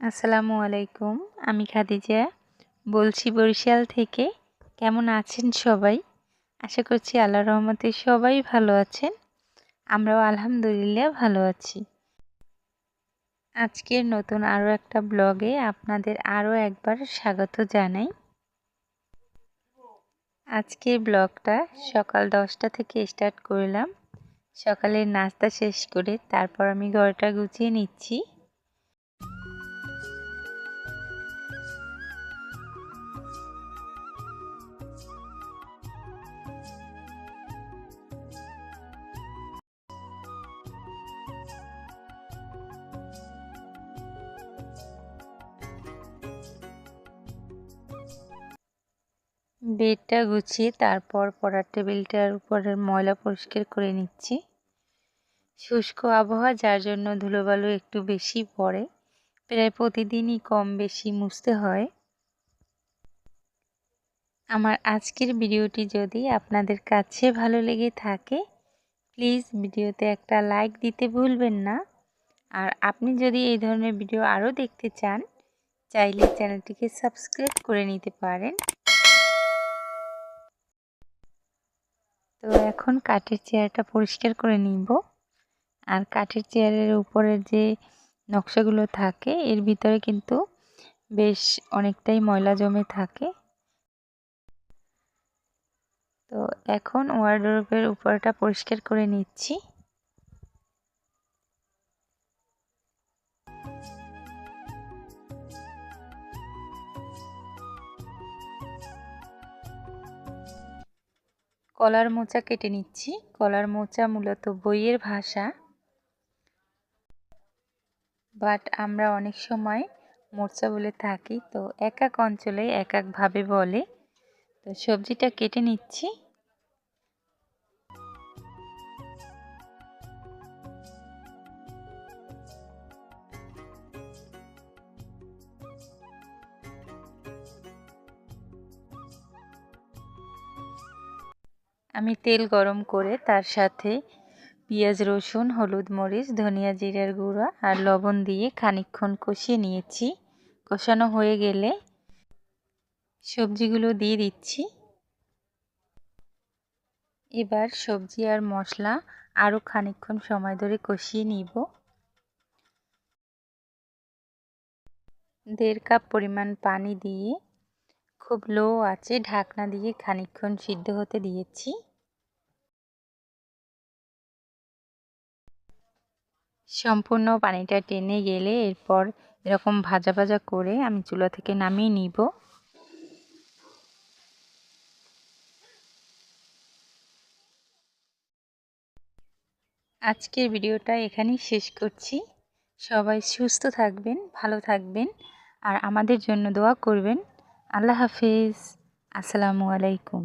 আসসালামু আলাইকুম, আমি খাদিজা। বলছি বরিশাল থেকে। কেমন আছেন সবাই? আশা করছি আল্লাহ রহমতে সবাই ভালো আছেন। আমরাও আলহামদুলিল্লাহ ভালো আছি। আজকের নতুন আরও একটা ব্লগে আপনাদের আরও একবার স্বাগত জানাই। আজকের ব্লগটা সকাল দশটা থেকে স্টার্ট করলাম। সকালের নাস্তা শেষ করে তারপর আমি ঘরটা গুছিয়ে নিচ্ছি। বেডটা গুছিয়ে তারপর পড়ার টেবিলটার উপরের ময়লা পরিষ্কার করে নিচ্ছি। শুষ্ক আবহাওয়া, যার জন্য ধুলোবালু একটু বেশি পড়ে। প্রায় প্রতিদিনই কম বেশি মুছতে হয়। আমার আজকের ভিডিওটি যদি আপনাদের কাছে ভালো লেগে থাকে, প্লিজ ভিডিওতে একটা লাইক দিতে ভুলবেন না। আর আপনি যদি এই ধরনের ভিডিও আরও দেখতে চান, চাইলে চ্যানেলটিকে সাবস্ক্রাইব করে নিতে পারেন তো এখন কাঠের চেয়ারটা পরিষ্কার করে নিব। আর কাঠের চেয়ারের উপরে যে নকশাগুলো থাকে, এর ভিতরে কিন্তু বেশ অনেকটাই ময়লা জমে থাকে। তো এখন ওয়ার্ডরোবের উপরটা পরিষ্কার করে নিচ্ছি। কলার মোচা কেটে নিচ্ছি। কলার মোচা মূলত বইয়ের ভাষা। বাট আমরা অনেক সময় মোচা বলে থাকি, তো এক এক অঞ্চলে এক একভাবে বলে। তো সবজিটা কেটে নিচ্ছি। আমি তেল গরম করে তার সাথে পেঁয়াজ, রসুন, হলুদ মরিচ, ধনিয়া জিরার গুঁড়া আর লবণ দিয়ে খানিকক্ষণ কষিয়ে নিয়েছি। কষানো হয়ে গেলে সবজিগুলো দিয়ে দিচ্ছি। এবার সবজি আর মশলা আরও খানিকক্ষণ সময় ধরে কষিয়ে নিব। দেড় কাপ পরিমাণ পানি দিয়ে খুব লো আছে ঢাকনা দিয়ে খানিকক্ষণ সিদ্ধ হতে দিয়েছি। সম্পূর্ণ পানিটা টেনে গেলে এরপর এরকম ভাজা ভাজা করে আমি চুলা থেকে নামিয়ে নিব। আজকের ভিডিওটা এখানেই শেষ করছি। সবাই সুস্থ থাকবেন, ভালো থাকবেন আর আমাদের জন্য দোয়া করবেন। আল্লাহ হাফিজ। আসসালামু আলাইকুম।